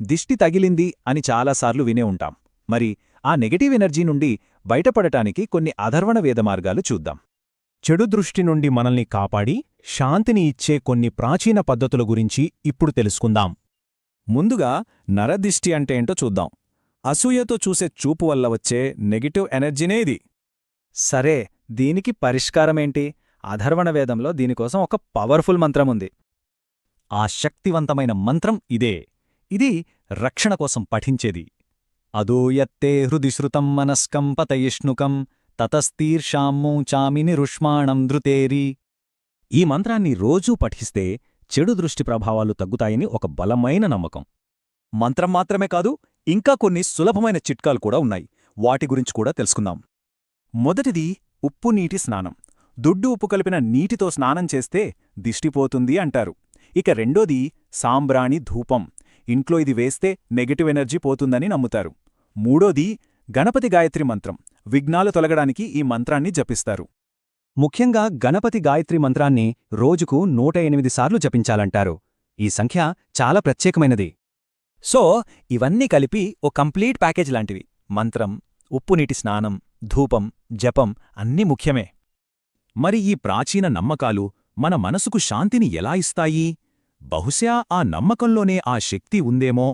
దిష్టి తగిలింది అని చాలాసార్లు వినే ఉంటాం. మరి ఆ నెగటివ్ ఎనర్జీ నుండి బయటపడటానికి కొన్ని అధర్వణ వేదమార్గాలు చూద్దాం. చెడు దృష్టి నుండి మనల్ని కాపాడి శాంతిని ఇచ్చే కొన్ని ప్రాచీన పద్ధతుల గురించి ఇప్పుడు తెలుసుకుందాం. ముందుగా నరదిష్టి అంటే ఏంటో చూద్దాం. అసూయతో చూసే చూపు వల్ల వచ్చే నెగటివ్ ఎనర్జీనే ఇది. సరే దీనికి పరిష్కారమేంటి? అధర్వణ వేదంలో దీనికోసం ఒక పవర్ఫుల్ మంత్రం ఉంది ఆ శక్తివంతమైన మంత్రం ఇదే. ఇది రక్షణ కోసం పఠించేది. అదోయత్తే హృదిశ్రుతం మనస్కం పతయిష్ణుకం తతస్తీర్షామ్మూచామిని రుష్మాణం ధృతేరి. ఈ మంత్రాన్ని రోజూ పఠిస్తే చెడు దృష్టి ప్రభావాలు తగ్గుతాయని ఒక బలమైన నమ్మకం. మంత్రం మాత్రమే కాదు ఇంకా కొన్ని సులభమైన చిట్కాలు కూడా ఉన్నాయి. వాటి గురించి కూడా తెలుసుకుందాం. మొదటిది ఉప్పు నీటి స్నానం. దుడ్డు ఉప్పు కలిపిన నీటితో స్నానం చేస్తే దిష్టిపోతుంది అంటారు. ఇక రెండోది సాంబ్రాణి ధూపం. ఇంట్లో ఇది వేస్తే నెగటివ్ ఎనర్జీ పోతుందని నమ్ముతారు. మూడోది గణపతి గాయత్రి మంత్రం. విఘ్నాలు తొలగడానికి ఈ మంత్రాన్ని జపిస్తారు. ముఖ్యంగా గణపతి గాయత్రి మంత్రాన్ని రోజుకు నూట ఎనిమిది సార్లు జపించాలంటారు. ఈ సంఖ్య చాలా ప్రత్యేకమైనది. సో ఇవన్నీ కలిపి ఓ కంప్లీట్ ప్యాకేజ్ లాంటివి. మంత్రం ఉప్పునీటి స్నానం ధూపం జపం అన్నీ ముఖ్యమే. మరి ఈ ప్రాచీన నమ్మకాలు మన మనసుకు శాంతిని ఎలా ఇస్తాయి? బహుశా ఆ నమ్మకంలోనే ఆ శక్తి ఉందేమో